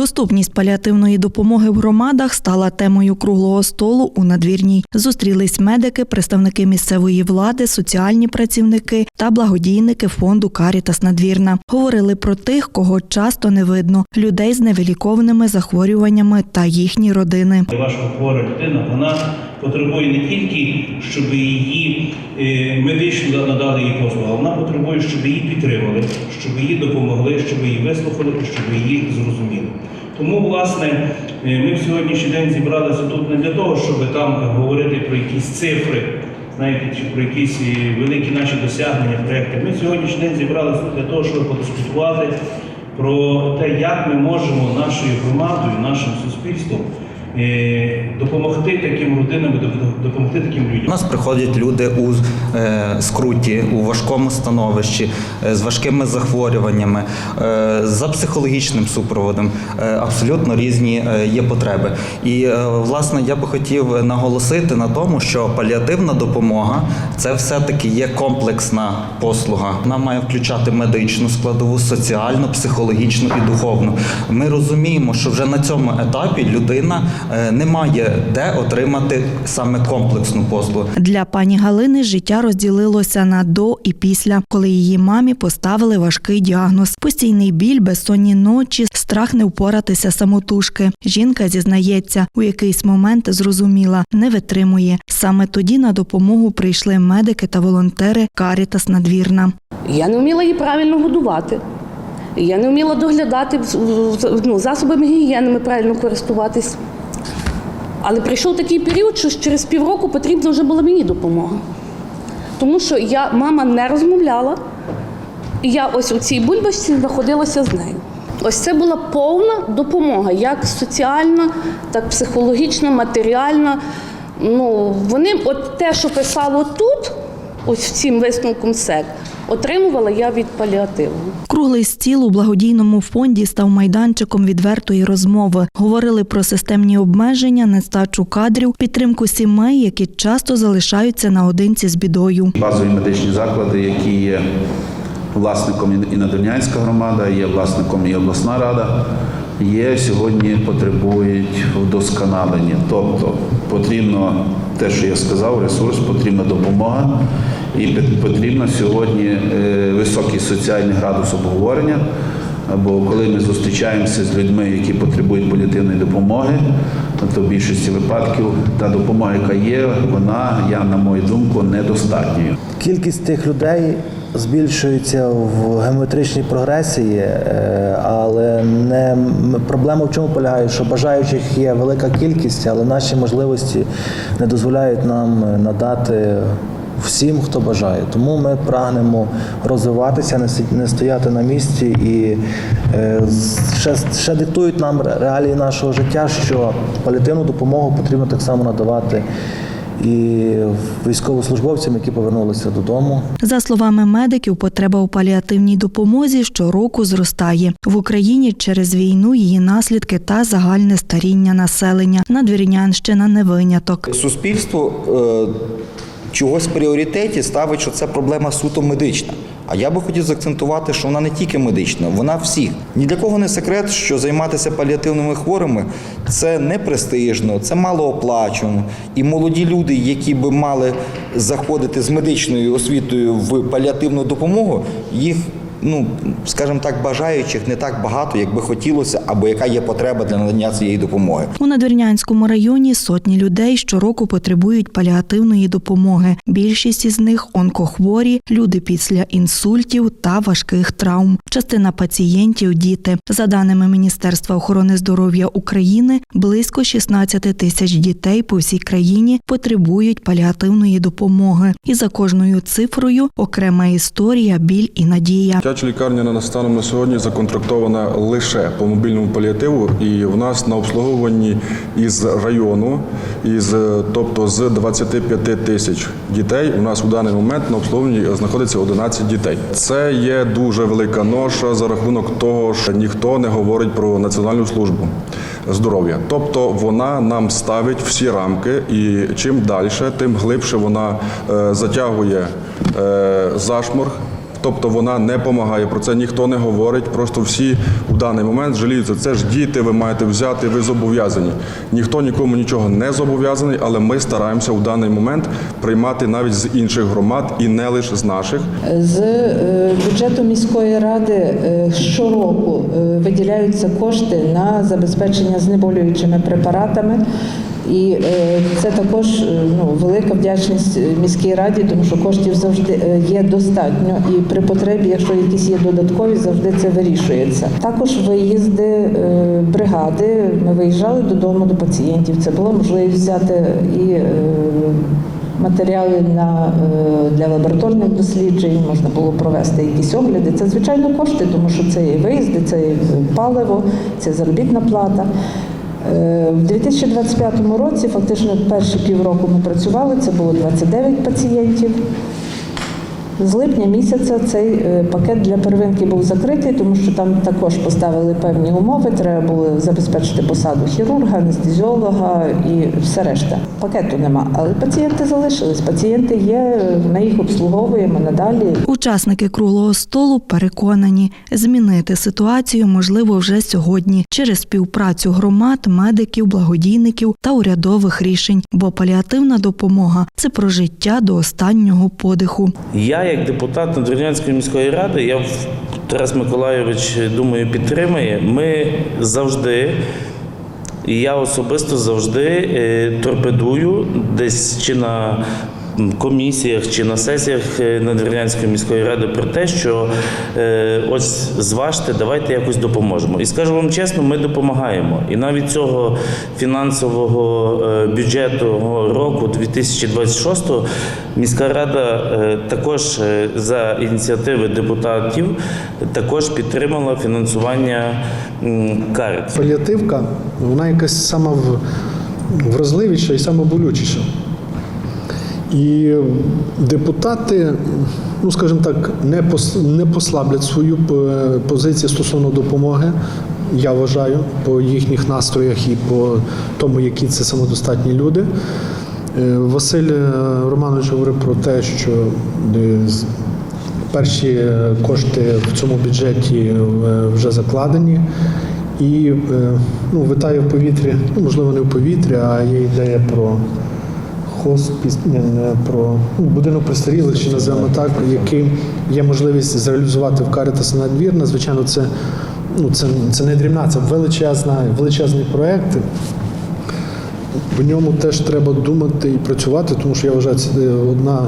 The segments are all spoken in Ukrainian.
Доступність паліативної допомоги в громадах стала темою круглого столу у надвірній. Зустрілись медики, представники місцевої влади, соціальні працівники та благодійники фонду Карітас Надвірна. Говорили про тих, кого часто не видно людей з невилікованими захворюваннями та їхні родини. Важкохвора людина, вона потребує не тільки, щоб її е, медично надали їй послугу, вона потребує, щоб її підтримали, щоб її допомогли, щоб її вислухали щоб її зрозуміли. Тому, власне, е, ми в сьогоднішній день зібралися тут не для того, щоб там говорити про якісь цифри, знаєте, чи про якісь е, великі наші досягнення, проекти. Ми сьогоднішній день зібралися для того, щоб подискутувати про те, як ми можемо нашою громадою, нашим суспільством допомогти таким родинам, допомогти таким У людям. нас приходять люди у е, скруті, у важкому становищі, е, з важкими захворюваннями, е, за психологічним супроводом. Е, абсолютно різні е, є потреби. І е, власне я би хотів наголосити на тому, що паліативна допомога це все-таки є комплексна послуга. Вона має включати медичну складову, соціальну, психологічну і духовну. Ми розуміємо, що вже на цьому етапі людина е, не має де отримати саме комплексну послугу. Для пані Галини життя розділилося на до і після, коли її мамі поставили важкий діагноз: постійний біль, безсонні ночі, страх не впоратися самотужки. Жінка зізнається, у якийсь момент зрозуміла, не витримує. Саме тоді на допомогу прийшли медики та волонтери Карітас Надвірна. Я не вміла її правильно годувати. Я не вміла доглядати ну, засобами гігієни правильно користуватись. Але прийшов такий період, що через півроку потрібна вже була мені допомога. Тому що я, мама не розмовляла, і я ось у цій бульбашці знаходилася з нею. Ось це була повна допомога, як соціальна, так психологічна, матеріальна. Ну, вони от те, що писало тут, ось в цим висновком СЕК, отримувала я від паліативу. Круглий стіл у благодійному фонді став майданчиком відвертої розмови. Говорили про системні обмеження, нестачу кадрів, підтримку сімей, які часто залишаються наодинці з бідою. базові медичні заклади, які є власником і Надвірнянська громада, є власником і обласна рада, є сьогодні потребують вдосконалення. Тобто потрібно те, що я сказав, ресурс, потрібна допомога, і потрібно сьогодні е, високий соціальний градус обговорення. Бо коли ми зустрічаємося з людьми, які потребують паліативної допомоги, то в більшості випадків та допомога, яка є, вона, я на мою думку, недостатньою. Кількість тих людей збільшується в геометричній прогресії, е, але не проблема в чому полягає, що бажаючих є велика кількість, але наші можливості не дозволяють нам надати. Всім, хто бажає, тому ми прагнемо розвиватися, не стояти на місці і е, ще, ще диктують нам реалії нашого життя, що паліативну допомогу потрібно так само надавати і військовослужбовцям, які повернулися додому. За словами медиків, потреба у паліативній допомозі щороку зростає в Україні через війну, її наслідки та загальне старіння населення. Надвірнянщина не виняток. Суспільство е, чогось в пріоритеті ставить, що це проблема суто медична. А я би хотів заакцентувати, що вона не тільки медична, вона всіх. Ні для кого не секрет, що займатися паліативними хворими це не престижно, це малооплачувано. І молоді люди, які би мали заходити з медичною освітою в паліативну допомогу, їх, ну скажімо так, бажаючих не так багато, як би хотілося, або яка є потреба для надання цієї допомоги. У Надвірнянському районі сотні людей щороку потребують паліативної допомоги. Більшість із них онкохворі, люди після інсультів та важких травм. Частина пацієнтів діти. За даними Міністерства охорони здоров'я України, близько 16 тисяч дітей по всій країні потребують паліативної допомоги. І за кожною цифрою окрема історія, біль і надія. Дитяча лікарня на станом на сьогодні законтрактована лише по мобільному паліативу, і в нас на обслуговуванні із району, із е, тобто з 25 тисяч дітей. У нас у даний момент на обслуговуванні знаходиться 11 дітей. Це є дуже велика ноша за рахунок того, що ніхто не говорить про національну службу здоров'я. Тобто вона нам ставить всі рамки, і чим далі, тим глибше вона е, затягує е, зашморг Тобто вона не допомагає. Про це ніхто не говорить. Просто всі в даний момент жаліються. Це ж діти, ви маєте взяти, ви зобов'язані. Ніхто нікому нічого не зобов'язаний, але ми стараємося в даний момент приймати навіть з інших громад і не лише з наших. З е, бюджету міської ради е, щороку е, виділяються кошти на забезпечення знеболюючими препаратами. І е, це також е, ну, велика вдячність е, міській раді, тому що коштів завжди є достатньо, і при потребі, якщо якісь є додаткові, завжди це вирішується. Також виїзди бригади. Ми виїжджали додому до пацієнтів. Це була можливість взяти і матеріали на, для лабораторних досліджень, можна було провести якісь огляди. Це звичайно кошти, тому що це і виїзди, це і паливо, це заробітна плата. Е, В 2025 році, фактично перші півроку ми працювали, це було 29 пацієнтів. З липня місяця цей е, пакет для первинки був закритий, тому що там також поставили певні умови. Треба було забезпечити посаду хірурга, анестезіолога і все решта. Пакету нема, але пацієнти залишились. Пацієнти є, ми їх обслуговуємо надалі. Учасники круглого столу переконані, змінити ситуацію можливо вже сьогодні через співпрацю громад, медиків, благодійників та урядових рішень, бо паліативна допомога це про життя до останнього подиху. Я, як депутат Надвірнянської міської ради, я Тарас Миколайович, думаю, підтримає. Ми завжди, і я особисто завжди е, торпедую десь чи на комісіях, чи на сесіях е, Надвірнянської міської ради про те, що е, ось зважте, давайте якось допоможемо. І скажу вам чесно, ми допомагаємо. І навіть цього фінансового е, бюджету року 2026 міська рада також за ініціативи депутатів також підтримала фінансування м, карит. Паліативка, вона якась сама вразливіша і сама болючіша. І депутати, ну скажімо так, не пос- не послаблять свою е, позицію стосовно допомоги. Я вважаю, по їхніх настроях і по тому, які це самодостатні люди. Е, Василь е, Романович говорив про те, що перші кошти в цьому бюджеті вже закладені. І ну, витає в повітрі, ну можливо, не в повітрі, а є ідея про хоспіс, про ну, будинок престарілих, чи називаємо так, який є можливість зреалізувати в Карітас надвірна. Звичайно, це, ну, це, це не дрібна, це величезна, величезний проєкт. В ньому теж треба думати і працювати, тому що я вважаю, це одна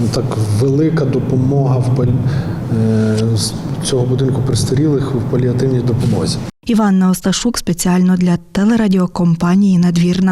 ну, так велика допомога в палі- е, цього будинку престарілих в паліативній допомозі. Іванна Осташук спеціально для телерадіокомпанії Надвірна.